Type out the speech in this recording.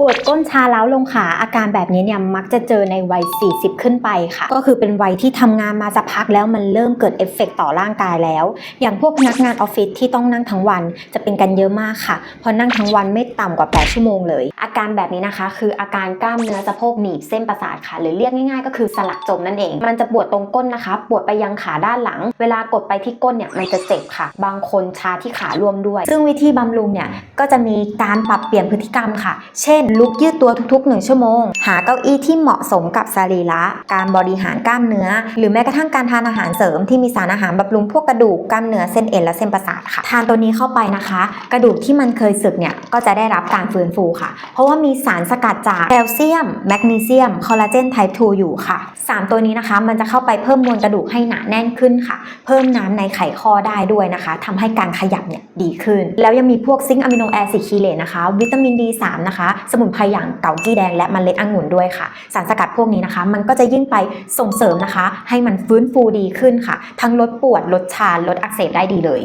ปวดก้นชาเล้าลงขาอาการแบบนี้เนี่ยมักจะเจอในวัย 40 ขึ้นไปค่ะ ก็คือเป็นวัยที่ทำงานมาสักพักแล้วมันเริ่มเกิดเอฟเฟกต์ต่อร่างกายแล้ว อย่างพวกพนักงานออฟฟิศที่ต้องนั่งทั้งวันจะเป็นกันเยอะมากค่ะพราะนั่งทั้งวันไม่ต่ำกว่า 8 ชั่วโมงเลย อาการแบบนี้นะคะ คืออาการกล้ามเนื้อสะโพกหนีบเส้นประสาทค่ะ หรือเรียกง่ายๆ ก็คือสลักจมนั่นเอง มันจะปวดตรงก้นนะคะ ปวดไปยังขาด้านหลัง เวลากดไปที่ก้นเนี่ยมันจะเจ็บค่ะ บางคนชาที่ขาร่วมด้วย ซึ่งวิธีบำรุงเนี่ยก็จะมีการปรับเปลี่ยนพฤติกรรมค่ะ เช่นลุกยืดตัวทุกๆ 1 ชั่วโมง หาเก้าอี้ที่เหมาะสมกับสรีระ การบริหารกล้ามเนื้อ หรือแม้กระทั่งการทานอาหารเสริมที่มีสารอาหารบำรุงพวกกระดูกกล้ามเนื้อเส้นเอ็นและเส้นประสาทค่ะ ทานตัวนี้เข้าไปนะคะ กระดูกที่มันเคยสึกเนี่ยก็จะได้รับการฟื้นฟูค่ะ เพราะว่ามีสารสกัดจากแคลเซียม แมกนีเซียม คอลลาเจนไทป์2อยู่ค่ะ 3 ตัวนี้นะคะ มันจะเข้าไปเพิ่มมวลกระดูกให้หนาแน่นขึ้นค่ะ เพิ่มน้ำในไขข้อได้ด้วยนะคะทำให้การขยับเนี่ยดีขึ้น แล้วยังมีพวกซิงค์อะมิโนแอซิดคีเลตนะคะ วิตามิน D3 นะคะ สมุนไพรอย่างเกากี้แดงและมเมล็ดองุ่นด้วยค่ะ สารสกัดพวกนี้นะคะ มันก็จะยิ่งไปส่งเสริมนะคะ ให้มันฟื้นฟูดีขึ้นค่ะ ทั้งลดปวดลดชาลดอักเสบได้ดีเลย